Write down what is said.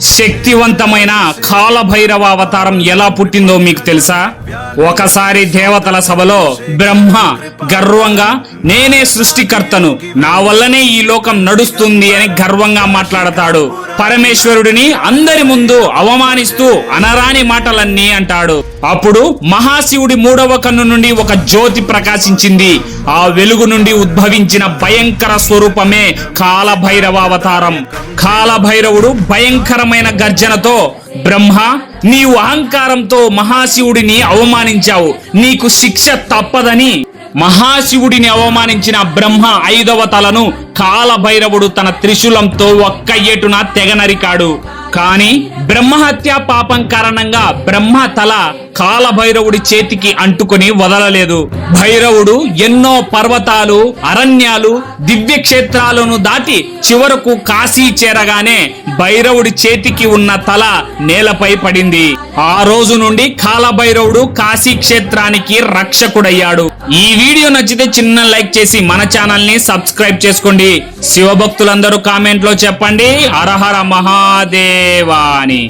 శక్తివంతమైన కాలభైరవ అవతారం ఎలా పుట్టిందో మీకు తెలుసా? ఒకసారి దేవతల సభలో బ్రహ్మ గర్వంగా నేనే సృష్టికర్తను నా వల్లనే ఈ లోకం నడుస్తుంది అని గర్వంగా మాట్లాడతాడు. పరమేశ్వరుడిని అందరి ముందు అవమానిస్తూ అనరాని మాటలన్నీ అంటాడు. అప్పుడు మహాశివుడి మూడవ కన్ను నుండి ఒక జ్యోతి ప్రకాశించింది. ఆ వెలుగు నుండి ఉద్భవించిన భయంకర స్వరూపమే కాలభైరవ అవతారం కాలభైరవుడు భయంకరమైన గర్జనతో బ్రహ్మ నీవు అహంకారంతో మహాశివుడిని అవమానించావు. నీకు శిక్ష తప్పదని. మహాశివుడిని అవమానించిన బ్రహ్మ ఐదవ తలను కాలభైరవుడు తన త్రిశూలంతో ఒక్క ఏటున తెగ నరికాడు. కానీ బ్రహ్మహత్య పాపం కారణంగా బ్రహ్మ తల కాలభైరవుడి చేతికి అంటుకొని వదలలేదు. భైరవుడు ఎన్నో పర్వతాలు అరణ్యాలు దివ్య క్షేత్రాలను దాటి చివరకు కాశీ చేరగానే భైరవుడి చేతికి ఉన్న తల నేలపై పడింది. ఆ రోజు నుండి కాలభైరవుడు కాశీ క్షేత్రానికి రక్షకుడయ్యాడు. ఈ వీడియో నచ్చితే చిన్న లైక్ చేసి మన ఛానల్ని సబ్స్క్రైబ్ చేసుకోండి. శివభక్తులందరూ కామెంట్లో చెప్పండి. హరహర మహాదేవాని.